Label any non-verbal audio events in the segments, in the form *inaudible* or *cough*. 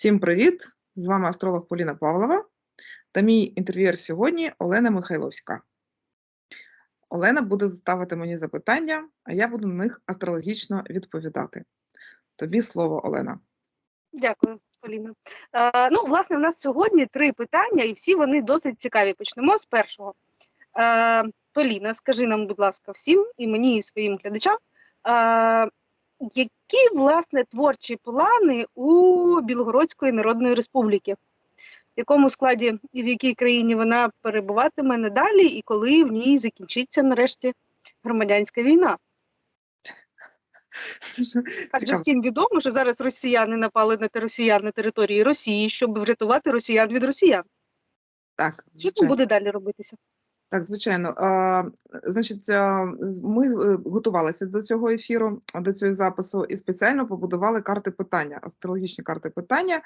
Всім привіт! З вами астролог Поліна Павлова та мій інтерв'єр сьогодні Олена Михайловська. Олена буде ставити мені запитання, а я буду на них астрологічно відповідати. Тобі слово, Олена. Дякую, Поліна. Е, ну, власне, у нас сьогодні три питання, і всі вони досить цікаві. Почнемо з першого. Е, Поліна, скажи нам, будь ласка, всім і мені, і своїм глядачам, які власне творчі плани у Білгородської Народної Республіки? В якому складі і в якій країні вона перебуватиме надалі, і коли в ній закінчиться нарешті громадянська війна? Адже всім відомо, що зараз росіяни напали на росіян на території Росії, щоб врятувати росіян від росіян. Так, Що там буде далі робитися? Так, звичайно. А, значить, ми е, готувалися до цього ефіру, до цього запису, і спеціально побудували карти питання, астрологічні карти питання.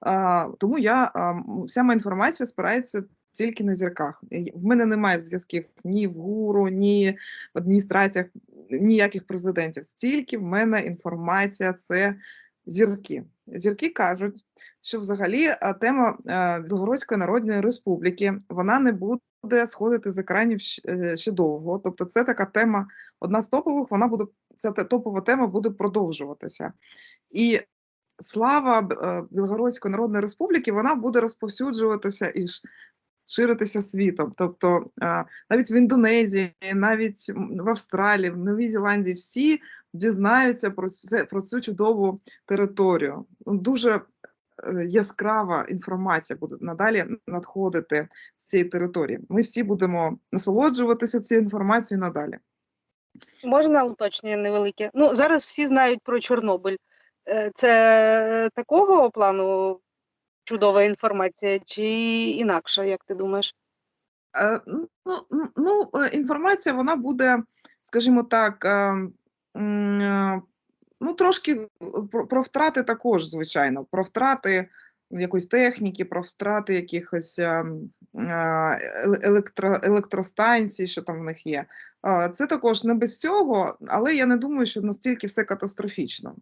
А, тому я вся моя інформація спирається тільки на зірках. В мене немає зв'язків ні в гуру, ні в адміністраціях, ніяких президентів. Тільки в мене інформація це зірки. Зірки кажуть, що взагалі тема а, Білгородської Народної Республіки вона не буде сходити з екранів е, ще довго. Тобто, це така тема, одна з топових, вона буде ця топова тема буде продовжуватися. І слава е, Білгородської Народної Республіки вона буде розповсюджуватися і ширитися світом. Тобто навіть в Індонезії, навіть в Австралії, в Новій Зеландії всі дізнаються про це про цю чудову територію. Ну, Дуже е, яскрава інформація буде надалі надходити з цієї території. Ми всі будемо насолоджуватися цією інформацією надалі. Можна уточнення невелике? Ну, зараз всі знають про Чорнобиль. Е, Це такого плану чудова інформація, чи інакша, як ти думаєш? Е, Ну, ну, ну, е, інформація вона буде, скажімо так, е, м, е, ну, трошки про, про втрати також, звичайно, про втрати якоїсь техніки, про втрати якихось е, м, е, еле- електро, електростанцій, що там в них є. Е, Це також не без цього, але я не думаю, що настільки все катастрофічно.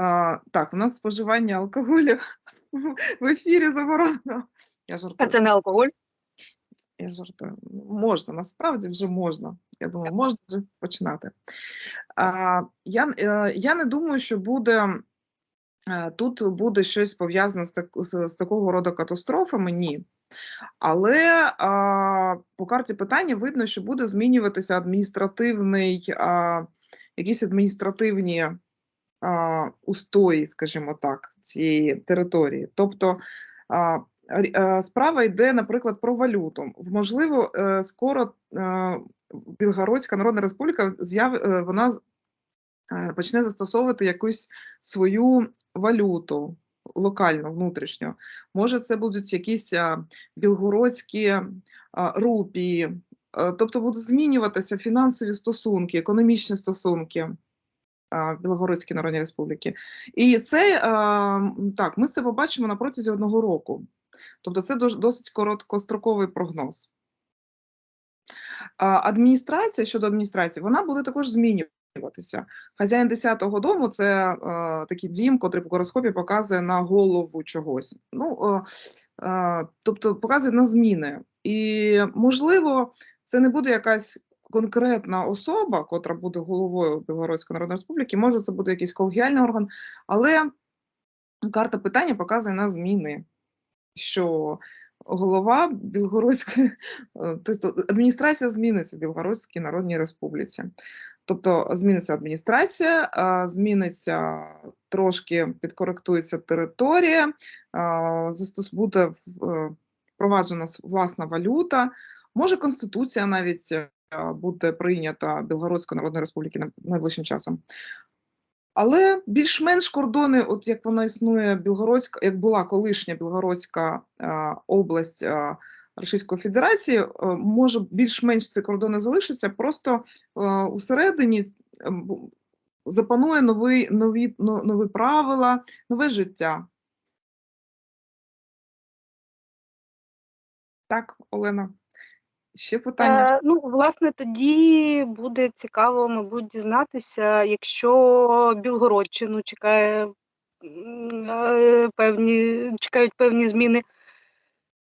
Е, Так, у нас споживання алкоголю *laughs* в- в ефірі заборонено. Я жартую. це не алкоголь? Я жартую. Можна, насправді вже можна. Я думаю, можна вже починати. А, я, е, я не думаю, що буде е, тут буде щось пов'язане з, так, з, з такого роду катастрофами. Ні. Але а, по карті питання видно, що буде змінюватися адміністративний, а, якісь адміністративні а, устої, скажімо так, цієї території. Тобто справа йде, наприклад, про валюту. Можливо, е, скоро е, Білгородська Народна Республіка з'яв, е, вона е, почне застосовувати якусь свою валюту локально, внутрішньо. Може, це будуть якісь білгородські рупії, Е, тобто будуть змінюватися фінансові стосунки, економічні стосунки Білгородській Народній Республіки. І це так, ми це побачимо на протязі одного року. Тобто це досить короткостроковий прогноз. Адміністрація щодо адміністрації, вона буде також змінюватися. Хазяїн 10-го дому це е, такий дім, котрий в гороскопі показує на голову чогось. Ну, е, е, тобто показує на зміни. І можливо, це не буде якась конкретна особа, котра буде головою Білгородської Народної Республіки, може, це буде якийсь колегіальний орган, але карта питання показує на зміни, що голова Білгородської, е, тобто адміністрація зміниться в Білгородській Народній Республіці. Тобто зміниться адміністрація, зміниться трошки підкоректується територія, а, буде е, впроваджена власна валюта, може конституція навіть е, буде прийнята Білгородської Народної Республіки най- найближчим часом. Але більш-менш кордони, от як вона існує, Білгородська, як була колишня Білгородська е, область е, Російської Федерації, е, може більш-менш ці кордони залишаться, просто е, усередині е, запанує нові, но- нові правила, нове життя. Так, Олена, ще питання. Е, ну, власне, тоді буде цікаво, мабуть, дізнатися, якщо Білгородчину чекає е, певні, чекають певні зміни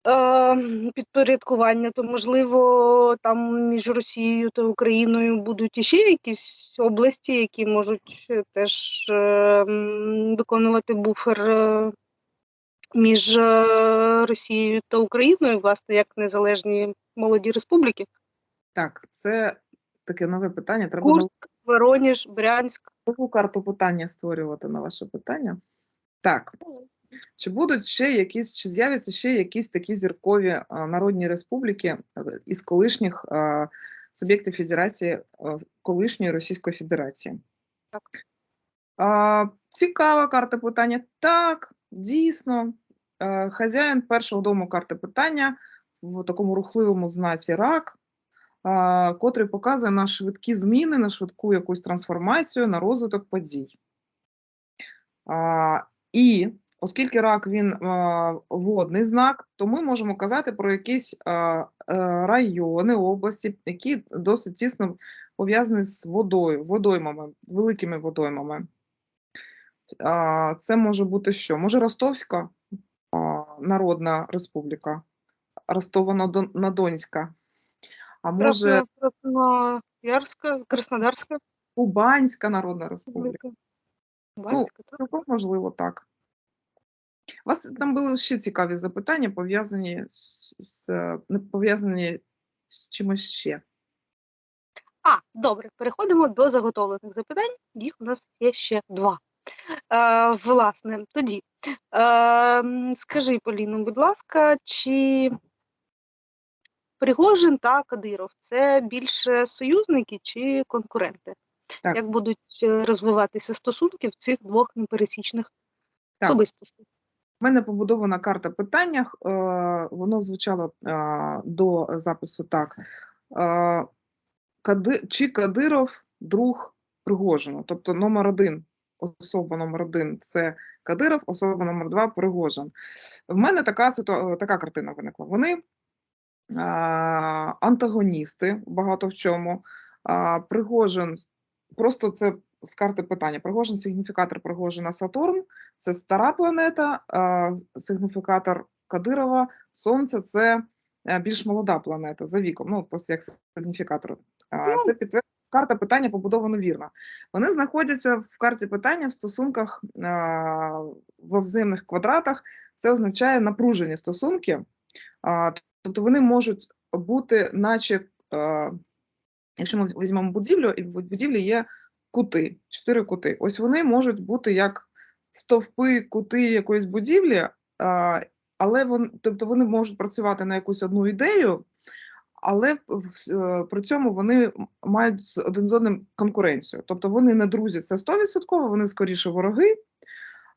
е, підпорядкування, то можливо там між Росією та Україною будуть іще якісь області, які можуть е, теж е, виконувати буфер е, між е, Росією та Україною, власне, як незалежні молоді республіки. Так, це таке нове питання. Треба Курськ, Воронеж, Брянськ. нову карту питання створювати на ваше питання. Так. Чи будуть ще якісь, чи з'являться ще якісь такі зіркові а, народні республіки е, із колишніх а, суб'єктів Федерації а, колишньої Російської Федерації? Так. А, цікава карта питання. Так, дійсно. Е, хазяїн першого дому карти питання в такому рухливому знаці рак, котрий показує на швидкі зміни, на швидку якусь трансформацію, на розвиток подій. І оскільки рак він водний знак, то ми можемо казати про якісь е, райони, області, які досить тісно пов'язані з водою, водоймами, великими водоймами. Це може бути що? Може Ростовська Народна Республіка, Ростова-на-Донська, а може Красно- Красноярська, Краснодарська Кубанська Народна Республіка. республіка. Кубанська, так? Можливо, так. У вас там були ще цікаві запитання, пов'язані з, з не пов'язані з чимось ще. А, добре, переходимо до заготовлених запитань. Їх у нас є ще два. Е, власне, тоді е, скажи, Поліно, будь ласка, чи Пригожин та Кадиров це більше союзники чи конкуренти? Так. Як будуть е, розвиватися стосунки в цих двох непересічних Так. особистостей? У мене побудована карта питання. е, Воно звучало е, до запису так. Кади, чи Кадиров друг Пригожина? Тобто номер один, особа номер один це Кадиров, особа номер два Пригожин. В мене така, така картина виникла. Вони а, антагоністи багато в чому. А, Пригожин, просто це з карти питання. Пригожин сигніфікатор Пригожина Сатурн, це стара планета, а, сигніфікатор Кадирова, Сонце це е, більш молода планета за віком, ну просто як сигніфікатор. А, Це підтверджує. Карта питання побудована вірно. Вони знаходяться в карті питання в стосунках а, во взаємних квадратах. Це означає напружені стосунки. А, тобто вони можуть бути, наче, а, якщо ми візьмемо будівлю, і в будівлі є кути, чотири кути. Ось вони можуть бути як стовпи, кути якоїсь будівлі, але вони, тобто вони можуть працювати на якусь одну ідею, але е, при цьому вони мають один з одним конкуренцію. Тобто вони не друзі, це 100%, вони скоріше вороги,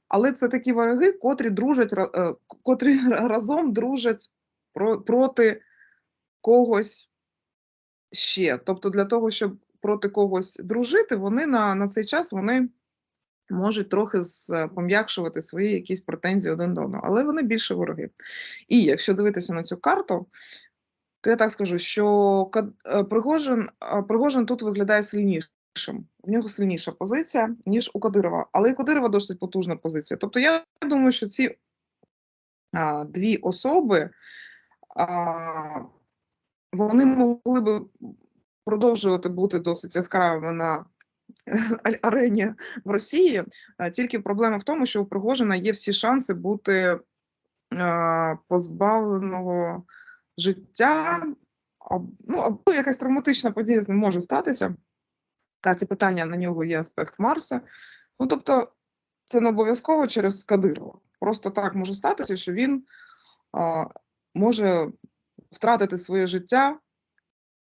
але це такі вороги, котрі дружать е, котрі *laughs* разом дружать проти когось ще. Тобто, для того, щоб проти когось дружити, вони на, на цей час вони можуть трохи з- пом'якшувати свої якісь претензії один до одного, але вони більше вороги. І якщо дивитися на цю карту, то я так скажу, що е, Пригожин, Пригожин тут виглядає сильнішим. В нього сильніша позиція, ніж у Кадирова. Але і Кадирова досить потужна позиція. Тобто я думаю, що ці а, дві особи а, вони могли би продовжувати бути досить яскравими на *laughs* арені в Росії. А, Тільки проблема в тому, що у Пригожина є всі шанси бути а, позбавленого життя, ну, або якась травматична подія з ним може статися. Карті питання на нього є аспект Марса. Ну, тобто, це не обов'язково через Кадирова. Просто так може статися, що він а, може втратити своє життя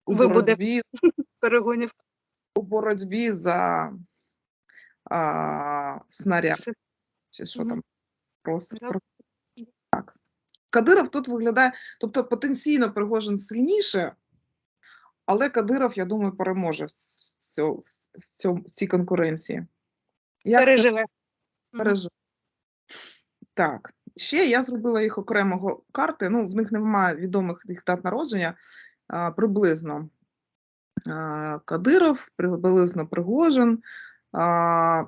у Вибуде. боротьбі, *laughs* Перегонів. у боротьбі за а, снаряд. Чи що Мгм. там? Прос, Снаряд. про- так. Кадиров тут виглядає, тобто потенційно Пригожин сильніше, але Кадиров, я думаю, переможе в, с- в, цьо- в, в цьому, в цій конкуренції. Як це Переживе. Так, ще я зробила їх окремого карти. Ну, в них немає відомих їх дат народження. А, приблизно а, Кадиров, приблизно Пригожин. А,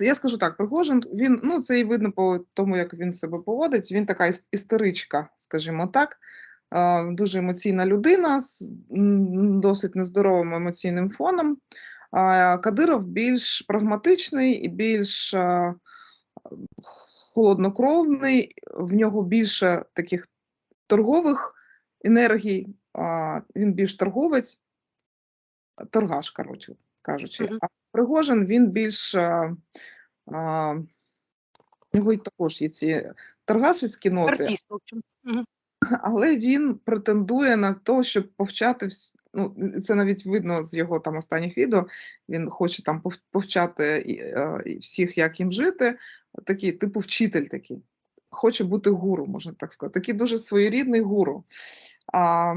Я скажу так, Пригожин, він, ну це і видно по тому, як він себе поводить. Він така істеричка, скажімо так. Дуже емоційна людина з досить нездоровим емоційним фоном. Кадиров більш прагматичний і більш холоднокровний, в нього більше таких торгових енергій, він більш торговець, торгаш, коротше кажучи. Мгм. А Пригожин він більш. А, а, у нього й також є ці торгашицькі ноти, Артист, общем. Мгм. але він претендує на те, щоб повчати вс- ну, це навіть видно з його там останніх відео. Він хоче там повчати і, е, і всіх, як їм жити. Такий, типу, вчитель такий. Хоче бути гуру, можна так сказати. Такий дуже своєрідний гуру. А,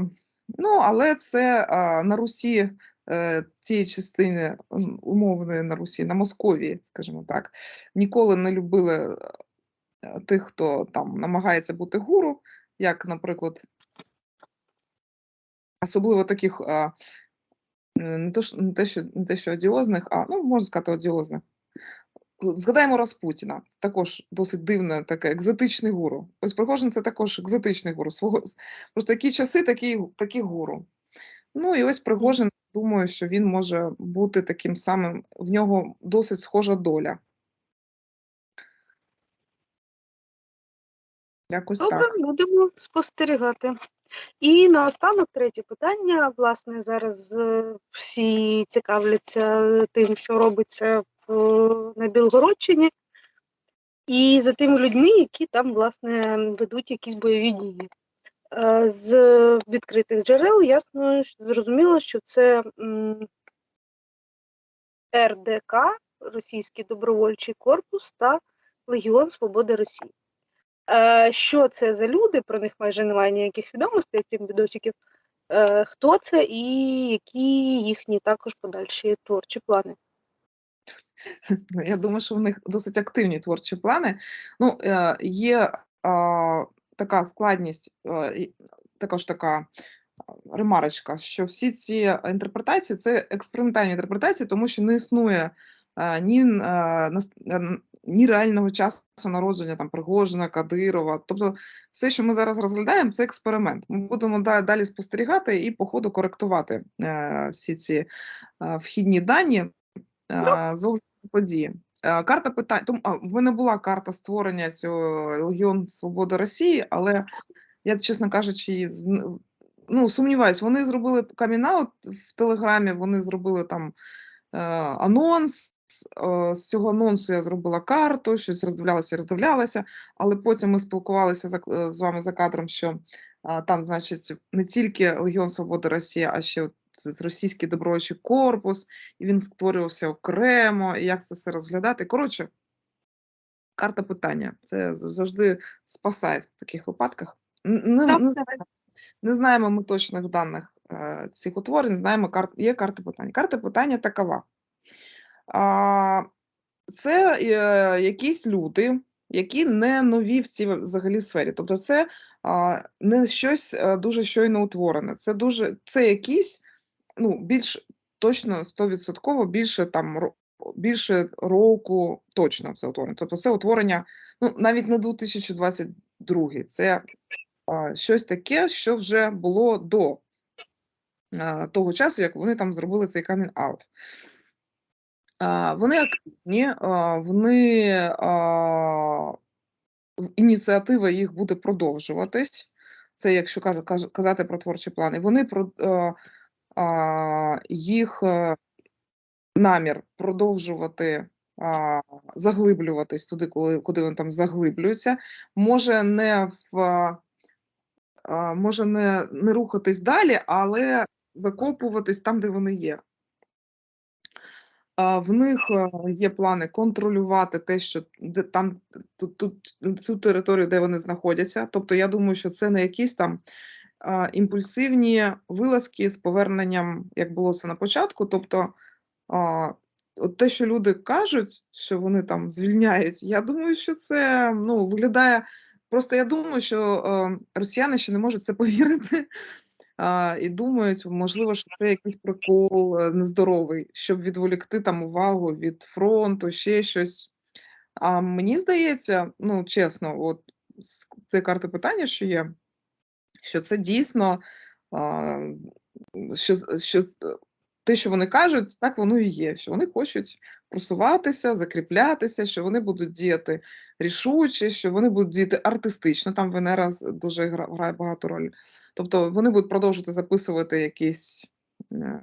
ну, але це а, на Русі, е, тієї частини умовної на Русі, на Московії, скажімо так, ніколи не любили е, тих, хто там намагається бути гуру, як, наприклад, особливо таких не, то, що- не, те, що, не те, що одіозних, а ну, можна сказати, одіозних. Згадаємо Распутіна, це також досить дивне, таке екзотичний гуру. Ось Пригожин це також екзотичний гуру. Свого, просто які часи, такі, такі гуру. Ну і ось Пригожин, думаю, що він може бути таким самим, в нього досить схожа доля. Якось Добре, так. будемо спостерігати. І наостанок третє питання. Власне, зараз е, всі цікавляться тим, що робиться в, на Білгородчині, і за тими людьми, які там власне ведуть якісь бойові дії. Е, З відкритих джерел ясно зрозуміло, що це РДК, Російський добровольчий корпус та Легіон Свободи Росії. Е, Що це за люди? Про них майже немає ніяких відомостей, крім відосиків. Е, Хто це і які їхні також подальші творчі плани? Ну, Я думаю, що в них досить активні творчі плани. Ну, є така складність, е, також така ремарочка, що всі ці інтерпретації це експериментальні інтерпретації, тому що не існує е, ні, е, е, ні реального часу народження там Пригожина, Кадирова. Тобто, все, що ми зараз розглядаємо, це експеримент. Ми будемо далі спостерігати і по ходу коректувати е, всі ці е, вхідні дані е, з огляду події. Е, Карта питань. Тому в мене була карта створення цього Легіон Свободи Росії, але я, чесно кажучи, ну, сумніваюсь, вони зробили камінаут в Телеграмі, вони зробили там е, анонс. е, З цього анонсу я зробила карту, щось роздивлялася, роздивлялася, але потім ми спілкувалися е, з вами за кадром, що там, значить, не тільки Легіон Свободи Росії, а ще російський добровольчий корпус, і він створювався окремо, і як це все розглядати. Коротше, карта питання. Це завжди спасає в таких випадках. Не, Так, не, не знаємо ми точних даних е, цих утворень, знаємо, кар... є карта питання. Карта питання такова. А, це е, якісь люди, які не нові в цій взагалі сфері. Тобто, це а, не щось е, дуже щойно утворене. Це дуже це якісь ну, більш точно 100% більше там більше року точно це утворення. Тобто це утворення, ну навіть не 2022, це а, щось таке, що вже було до а, того часу, як вони там зробили цей камін аут. Вони активні, а, вони а, ініціатива їх буде продовжуватись. Це якщо кажу, казати про творчі плани. Вони про а, їх е, намір продовжувати заглиблюватись туди, куди вони там заглиблюються, може не в може не, не рухатись далі, але закопуватись там, де вони є. В них е, є плани контролювати те, що де, там тут, тут, цю територію, де вони знаходяться. Тобто, я думаю, що це не якісь там імпульсивні вилазки з поверненням, як було це на початку. Тобто, от те, що люди кажуть, що вони там звільняють, я думаю, що це ну, виглядає. Просто я думаю, що е, росіяни ще не можуть це повірити. і думають, можливо, що це якийсь прикол е, нездоровий, щоб відволікти там увагу від фронту, ще щось. А мені здається, ну чесно, от цієї карти питання, що є, що це дійсно, що, що е, те, що вони кажуть, так воно і є. Що вони хочуть просуватися, закріплятися, що вони будуть діяти рішуче, що вони будуть діяти артистично. Там Венера дуже грає багато роль. Тобто вони будуть продовжувати записувати якісь е,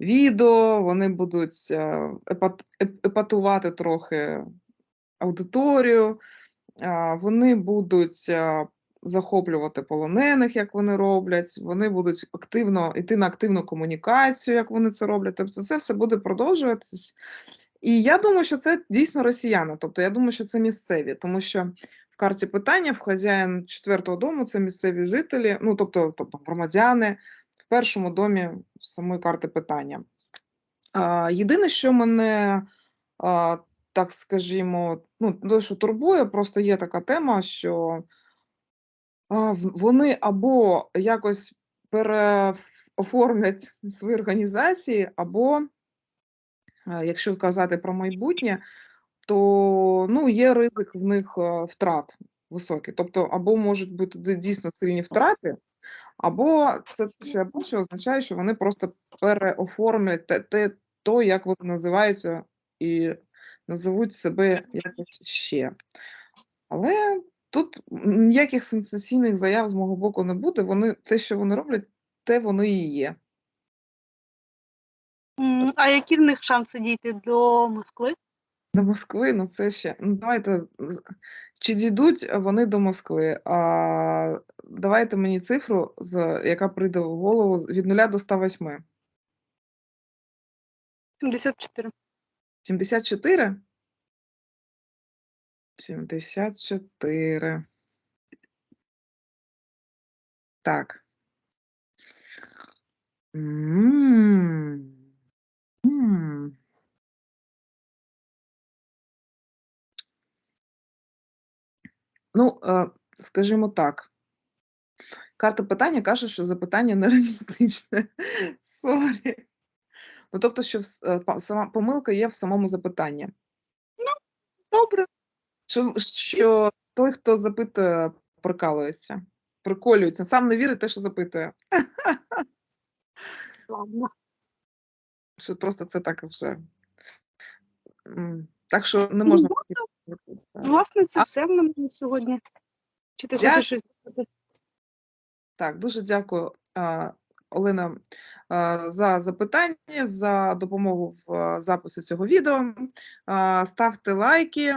відео, вони будуть е, епат, епатувати трохи аудиторію, вони будуть а, захоплювати полонених, як вони роблять, вони будуть активно йти на активну комунікацію, як вони це роблять. Тобто це все буде продовжуватись. І я думаю, що це дійсно росіяни. Тобто я думаю, що це місцеві, тому що в карті питання в хазяїн четвертого дому це місцеві жителі, ну тобто, тобто громадяни в першому домі самої карти питання. А, єдине, що мене а, так скажімо, ну, те, що турбує, просто є така тема, що вони або якось переоформлять свої організації, або, якщо казати про майбутнє, то ну, є ризик в них е, втрат високий. Тобто, або можуть бути дійсно сильні втрати, або це те, що я бачу, означає, що вони просто переоформлять те, те, то, як вони називаються, і назовуть себе якось ще. Але тут ніяких сенсаційних заяв з мого боку не буде. Вони те, що вони роблять, те вони і є. А які в них шанси дійти до Москви? До Москви, ну це ще. Ну, давайте. Чи дійдуть вони до Москви? А, давайте мені цифру, яка прийде в голову від 0 до 108. 74. 74? 74. Так. Ну, скажімо так. Карта питання каже, що запитання нереалістичне. *laughs* Сорі. Ну, тобто, що е, сама помилка є в самому запитанні. Ну, Добре. Що, що той, хто запитує, прикалується, приколюється, сам не вірить те, що запитує. Ладно. Що просто це так вже. Так що не можна. Ну, Власне, це все в мене на сьогодні. Чи ти Дякую. хочеш щось? Так, дуже дякую, Олена, за запитання, за допомогу в записі цього відео. Ставте лайки,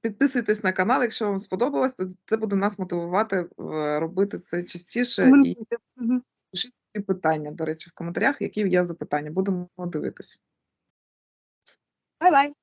підписуйтесь на канал, якщо вам сподобалось, то це буде нас мотивувати е, робити це частіше. І пишіть питання, до речі, в коментарях, які є запитання. Будемо дивитись. Бай-бай.